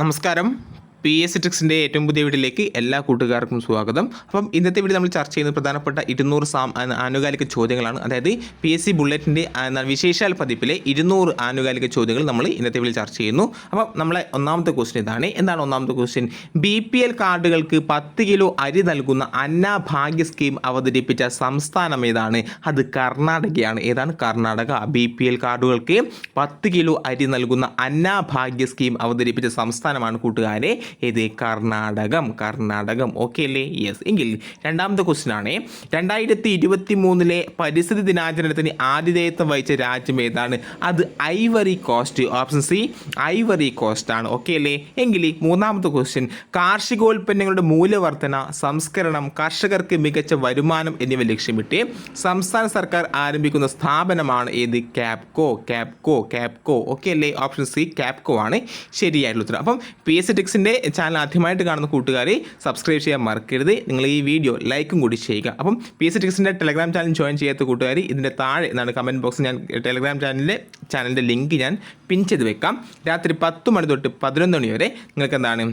നമസ്കാരം. P S ട്രിക്സിന്റെ ഏറ്റവും പുതിയ വീട്ടിലേക്ക് എല്ലാ കൂട്ടുകാർക്കും സ്വാഗതം. അപ്പം ഇന്നത്തെ വീഡിയോ നമ്മൾ ചർച്ച ചെയ്യുന്ന പ്രധാനപ്പെട്ട ഇരുന്നൂറ് സാം ആനുകാലിക ചോദ്യങ്ങളാണ്. അതായത് പി എസ് സി ബുള്ളറ്റിന്റെ വിശേഷാൽ പതിപ്പിലെ ഇരുന്നൂറ് ആനുകാലിക ചോദ്യങ്ങൾ നമ്മൾ ഇന്നത്തെ വീഡിയോ ചർച്ച ചെയ്യുന്നു. അപ്പം നമ്മളെ ഒന്നാമത്തെ ക്വസ്റ്റ്യൻ ഇതാണ്. എന്താണ് ഒന്നാമത്തെ ക്വസ്റ്റ്യൻ ബി പി എൽ കാർഡുകൾക്ക് പത്ത് കിലോ അരി നൽകുന്ന അന്നഭാഗ്യ സ്കീം അവതരിപ്പിച്ച സംസ്ഥാനം ഏതാണ്? അത് കർണാടകയാണ്. ഏതാണ്? കർണാടക. ബി പി എൽ കാർഡുകൾക്ക് പത്ത് കിലോ അരി നൽകുന്ന അന്നഭാഗ്യ സ്കീം അവതരിപ്പിച്ച സംസ്ഥാനമാണ് കൂട്ടുകാരെ ഇത് കർണാടകം. കർണാടകം. ഓക്കെ അല്ലേ? യെസ് എങ്കിൽ രണ്ടാമത്തെ ക്വസ്റ്റ്യൻ ആണ്. രണ്ടായിരത്തി ഇരുപത്തി മൂന്നിലെ പരിസ്ഥിതി ദിനാചരണത്തിന് ആതിഥേയത്വം വഹിച്ച രാജ്യം ഏതാണ്? അത് Ivory Coast option C Ivory Coast ആണ്. ഓക്കെ അല്ലേ? എങ്കിൽ മൂന്നാമത്തെ ക്വസ്റ്റ്യൻ കാർഷികോൽപ്പന്നങ്ങളുടെ മൂല്യവർധന സംസ്കരണം കർഷകർക്ക് മികച്ച വരുമാനം എന്നിവ ലക്ഷ്യമിട്ട് സംസ്ഥാന സർക്കാർ ആരംഭിക്കുന്ന സ്ഥാപനമാണ് ഏത്? ക്യാപ്കോ ക്യാപ്കോ ക്യാപ്കോ ഓക്കെ അല്ലേ? ഓപ്ഷൻ സി ക്യാപ്കോ ആണ്. ശരിയായിട്ടുള്ള ഉത്തരം. അപ്പം പി എസ് ടെക്സിന്റെ ചാനൽ ആദ്യമായിട്ട് കാണുന്ന കൂട്ടുകാരെ സബ്സ്ക്രൈബ് ചെയ്യാൻ മറക്കരുത്. നിങ്ങൾ ഈ വീഡിയോ ലൈക്കും കൂടി ചെയ്യുക. അപ്പം പി എസ് ടിക്സിന്റെ ടെലഗ്രാം ചാനൽ ജോയിൻ ചെയ്യാത്ത കൂട്ടുകാർ ഇതിന്റെ താഴെ എന്നാണ് കമന്റ് ബോക്സ് ഞാൻ ടെലഗ്രാം ചാനലിലെ ചാനലിന്റെ ലിങ്ക് ഞാൻ പിൻ ചെയ്ത് വെക്കാം. രാത്രി പത്ത് മണി തൊട്ട് പതിനൊന്ന് മണി വരെ നിങ്ങൾക്ക് എന്താണ്?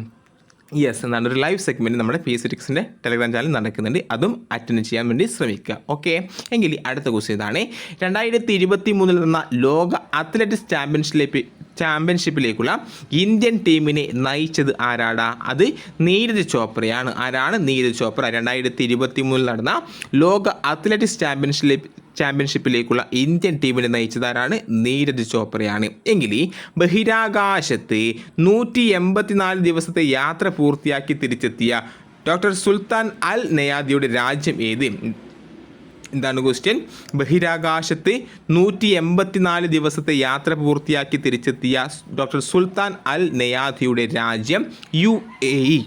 യെസ് എന്നാണ് ഒരു ലൈവ് സെഗ്മെന്റ് നമ്മുടെ പി എസ് ടിക്സിന്റെ ടെലഗ്രാം ചാനൽ നടക്കുന്നുണ്ട്. അതും അറ്റൻഡ് ചെയ്യാൻ വേണ്ടി ശ്രമിക്കുക. ഓക്കെ എങ്കിൽ അടുത്ത ക്വസ്റ്റ്യൻ ഇതാണ്. രണ്ടായിരത്തി ഇരുപത്തി മൂന്നിൽ നടന്ന ലോക അത്ലറ്റിക്സ് ചാമ്പ്യൻഷിപ്പിലേക്ക് ചാമ്പ്യൻഷിപ്പിലേക്കുള്ള ഇന്ത്യൻ ടീമിനെ നയിച്ചത് ആരാടാ? അത് നീരജ് ചോപ്രയാണ്. ആരാണ് നീരജ് ചോപ്ര? രണ്ടായിരത്തി ഇരുപത്തി മൂന്നിൽ നടന്ന ലോക അത്ലറ്റിക്സ് ചാമ്പ്യൻഷിപ്പ് ചാമ്പ്യൻഷിപ്പിലേക്കുള്ള ഇന്ത്യൻ ടീമിനെ നയിച്ചതാരാണ് നീരജ് ചോപ്രയാണ്. എങ്കിൽ ബഹിരാകാശത്ത് നൂറ്റി എൺപത്തിനാല് ദിവസത്തെ യാത്ര പൂർത്തിയാക്കി തിരിച്ചെത്തിയ ഡോക്ടർ സുൽത്താൻ അൽ നയാദിയുടെ രാജ്യം ഏത്? എന്താണ് ക്വസ്റ്റ്യൻ ബഹിരാകാശത്ത് നൂറ്റി എൺപത്തിനാല് ദിവസത്തെ യാത്ര പൂർത്തിയാക്കി തിരിച്ചെത്തിയ ഡോക്ടർ സുൽത്താൻ അൽ നയാദിയുടെ രാജ്യം യു എ ഇ.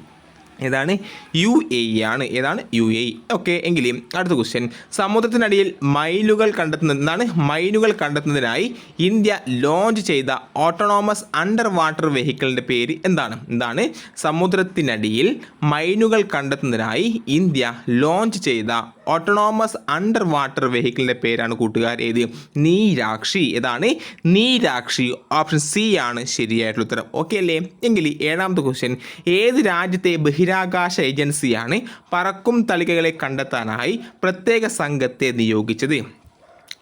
ഏതാണ്? യു എ ഇ ആണ്. ഏതാണ്? U A E. ഓക്കെ എങ്കിലും അടുത്ത ക്വസ്റ്റ്യൻ സമുദ്രത്തിനടിയിൽ മൈലുകൾ കണ്ടെത്തുന്ന എന്താണ്? മൈലുകൾ കണ്ടെത്തുന്നതിനായി ഇന്ത്യ ലോഞ്ച് ചെയ്ത ഓട്ടോണോമസ് അണ്ടർ വാട്ടർ വെഹിക്കിളിന്റെ പേര് എന്താണ്? എന്താണ്? സമുദ്രത്തിനടിയിൽ മൈനുകൾ കണ്ടെത്തുന്നതിനായി ഇന്ത്യ ലോഞ്ച് ചെയ്ത ഓട്ടോണോമസ് അണ്ടർ വാട്ടർ വെഹിക്കിളിന്റെ പേരാണ് കൂട്ടുകാർ ഏത് നീരാക്ഷി. ഏതാണ് നീരാക്ഷി. ഓപ്ഷൻ സി ആണ് ശരിയായിട്ടുള്ള ഉത്തരം. ഓക്കെ അല്ലേ? എങ്കിൽ ഏഴാമത്തെ ക്വസ്റ്റ്യൻ ഏത് രാജ്യത്തെ ബഹിരാകാശ ഏജൻസിയാണ് പറക്കും തളികകളെ കണ്ടെത്താനായി പ്രത്യേക സംഘത്തെ നിയോഗിച്ചത്?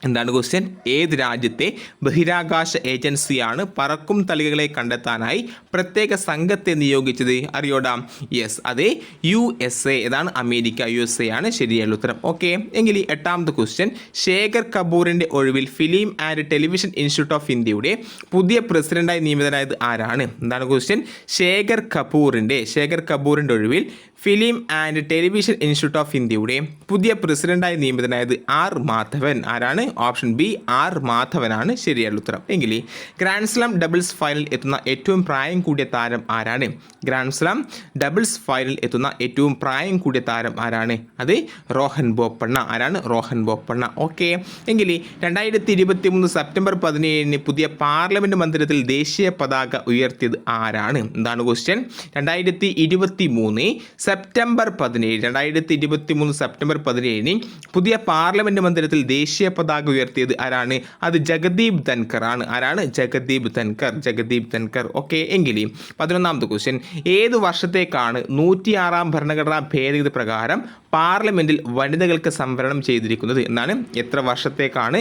എന്താണ് ക്വസ്റ്റ്യൻ ഏത് രാജ്യത്തെ ബഹിരാകാശ ഏജൻസിയാണ് പറക്കും തളികകളെ കണ്ടെത്താനായി പ്രത്യേക സംഘത്തെ നിയോഗിച്ചത്? അറിയോടാ. യെസ് അതെ യു എസ് എ ഏതാണ് അമേരിക്ക യു എസ് എ ആണ്. ശരിയായ ഉത്തരം. ഓക്കെ എങ്കിൽ ഈ എട്ടാമത്തെ ക്വസ്റ്റ്യൻ ശേഖർ കപൂറിന്റെ ഒഴിവിൽ film and television institute of ഇന്ത്യയുടെ പുതിയ പ്രസിഡന്റായി നിയമിതനായത് ആരാണ്? എന്താണ് ക്വസ്റ്റ്യൻ ശേഖർ കപൂറിന്റെ ശേഖർ കപൂറിന്റെ ഒഴിവിൽ film and television institute of ഇന്ത്യയുടെ പുതിയ പ്രസിഡന്റായി നിയമിതനായത് ആർ മാധവൻ. ആരാണ്? ഓപ്ഷൻ ബി ആർ മാധവനാണ്. ശരിയായ ഉത്തരം. എങ്കിൽ ഗ്രാൻഡ്സ്ലാം ഡബിൾസ് ഫൈനൽ എത്തുന്ന ഏറ്റവും പ്രായം കൂടിയ താരം ആരാണ്? ഗ്രാൻഡ്സ്ലാം ഡബിൾസ് ഫൈനൽ എത്തുന്ന ഏറ്റവും പ്രായം കൂടിയ താരം ആരാണ്? അത് റോഹൻ ബോപ്പണ്ണ. ആരാണ്? റോഹൻ ബോപ്പണ്ണ. ഓക്കെ. എങ്കിൽ രണ്ടായിരത്തി ഇരുപത്തി മൂന്ന് സെപ്റ്റംബർ പതിനേഴിന് പുതിയ പാർലമെന്റ് മന്ദിരത്തിൽ ദേശീയ പതാക ഉയർത്തിയത് ആരാണ്? എന്താണ് ക്വസ്റ്റ്യൻ രണ്ടായിരത്തി ഇരുപത്തി മൂന്ന് സെപ്റ്റംബർ പതിനേഴ് രണ്ടായിരത്തി ഇരുപത്തി മൂന്ന് സെപ്റ്റംബർ പതിനേഴിന് പുതിയ പാർലമെന്റ് മന്ദിരത്തിൽ ദേശീയ പതാക ഉയർത്തിയത് ആരാണ്? അത് ജഗദീപ് ധൻകർ ആണ്. ആരാണ്? ജഗദീപ് ധൻകർ ജഗദീപ് ധൻകർ ഓക്കെ എങ്കിൽ പതിനൊന്നാമത്തെ ക്വസ്റ്റ്യൻ ഏത് വർഷത്തേക്കാണ് നൂറ്റിയാറാം ഭരണഘടനാ ഭേദഗതി പ്രകാരം പാർലമെന്റിൽ വനിതകൾക്ക് സംവരണം ചെയ്തിരിക്കുന്നത്? എന്നാണ് എത്ര വർഷത്തേക്കാണ്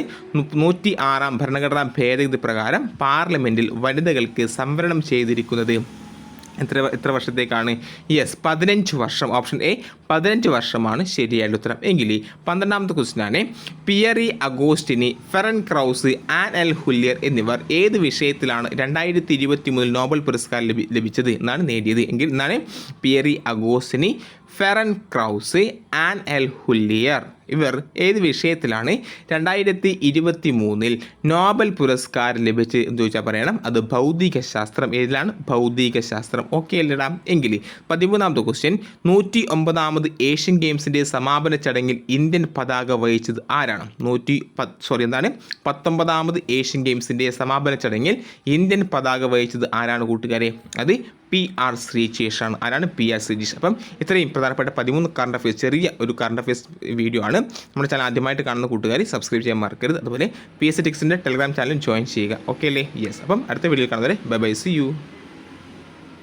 നൂറ്റി ആറാം ഭരണഘടനാ ഭേദഗതി പ്രകാരം പാർലമെന്റിൽ വനിതകൾക്ക് സംവരണം ചെയ്തിരിക്കുന്നത്? എത്ര എത്ര വർഷത്തേക്കാണ്? യെസ് പതിനഞ്ച് വർഷം. ഓപ്ഷൻ എ പതിനഞ്ച് വർഷമാണ് ശരിയായ ഉത്തരം. എങ്കിൽ പന്ത്രണ്ടാമത്തെ ക്വസ്റ്റിനാണ് Pierre Agostini Ferenc Krausz Anne L'Huillier എന്നിവർ ഏത് വിഷയത്തിലാണ് രണ്ടായിരത്തി ഇരുപത്തി മൂന്നിൽ നോബൽ പുരസ്കാരം ലഭി ലഭിച്ചത് എന്നാണ് നേടിയത്. എങ്കിൽ എന്നാണ് Pierre Agostini Ferenc Krausz Anne L'Huillier ഇവർ ഏത് വിഷയത്തിലാണ് രണ്ടായിരത്തി ഇരുപത്തി മൂന്നിൽ നോബൽ പുരസ്കാരം ലഭിച്ച് എന്ന് ചോദിച്ചാൽ പറയണം. അത് ഭൗതിക ശാസ്ത്രം ഏതിലാണ്? ഭൗതിക ശാസ്ത്രം ഓക്കെ അല്ലടാ? എങ്കിൽ പതിമൂന്നാമത്തെ ക്വസ്റ്റ്യൻ നൂറ്റി ഒമ്പതാമത് ഏഷ്യൻ ഗെയിംസിന്റെ സമാപന ചടങ്ങിൽ ഇന്ത്യൻ പതാക വഹിച്ചത് ആരാണ്? നൂറ്റി സോറി എന്താണ്? പത്തൊമ്പതാമത് ഏഷ്യൻ ഗെയിംസിന്റെ സമാപന ചടങ്ങിൽ ഇന്ത്യൻ പതാക വഹിച്ചത് ആരാണ് കൂട്ടുകാരെ? അത് പി ആർ ശ്രീശേഷാണ് ആരാണ്? P R Sreejesh. അപ്പം ഇത്രയും പ്രധാനപ്പെട്ട പതിമൂന്ന് കറണ്ട് അഫയേഴ്സ് ചെറിയ ഒരു കറണ്ട് അഫയേഴ്സ് വീഡിയോ ആണ് നമ്മുടെ ചാനൽ ആദ്യമായിട്ട് കാണുന്ന കൂട്ടുകാരി സബ്സ്ക്രൈബ് ചെയ്യാൻ മറക്കരുത്. അതുപോലെ P S Telegram channel join ചെയ്യുക. ഓക്കെ അല്ലേ? യെസ് അപ്പം അടുത്ത വീഡിയോയിൽ കാണുന്നവരെ ബൈ ബൈ സി യു